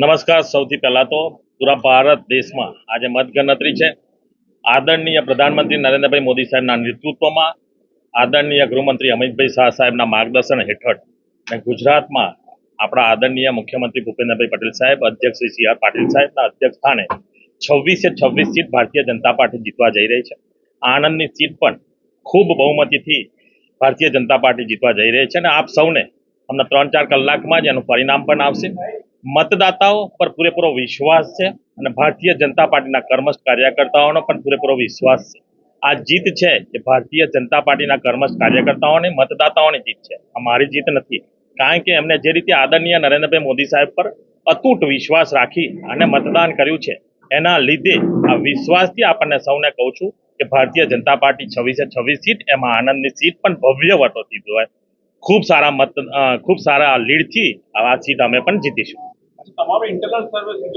નમસ્કાર, સૌથી પહેલા તો પૂરા ભારત દેશમાં આજે મતગણતરી છે. આદરણીય પ્રધાનમંત્રી નરેન્દ્રભાઈ મોદી સાહેબના નેતૃત્વમાં આદરણીય ગૃહમંત્રી અમિતભાઈ શાહ સાહેબના માર્ગદર્શન હેઠળ અને ગુજરાતમાં આપણા આદરણીય મુખ્યમંત્રી ભૂપેન્દ્રભાઈ પટેલ સાહેબ, અધ્યક્ષ શ્રી સી આર પાટીલ સાહેબના અધ્યક્ષ સ્થાને છવ્વીસે છવ્વીસ સીટ ભારતીય જનતા પાર્ટી જીતવા જઈ રહી છે. આણંદની સીટ પણ ખૂબ બહુમતીથી ભારતીય જનતા પાર્ટી જીતવા જઈ રહી છે અને આપ સૌને હમણાં ત્રણ ચાર કલાકમાં જ એનું પરિણામ પણ આવશે મતદાતાઓ પર પૂરેપૂરો વિશ્વાસ છે અને ભારતીય જનતા પાર્ટીના કર્મસ્થ કાર્યકર્તાઓનો પણ પૂરેપૂરો વિશ્વાસ છે. આ જીત છે એ ભારતીય જનતા પાર્ટીના કર્મસ્થ કાર્યકર્તાઓની, મતદાતાઓની જીત છે. આ મારી જીત નથી. કારણ કે એમને જે રીતે આદરણીય નરેન્દ્રભાઈ મોદી સાહેબ પર અતૂટ વિશ્વાસ રાખી અને મતદાન કર્યું છે, એના લીધે આ વિશ્વાસથી આપણને સૌને કહું છું કે ભારતીય જનતા પાર્ટી છવ્વીસે છવ્વીસ સીટ, એમાં આનંદની સીટ પણ ભવ્ય વટોથી હોય ખૂબ સારા મત ખૂબ સારા લીડથી આ સીટ અમે પણ જીતીશું. તમારો ઇન્ટરનલ સર્વે શું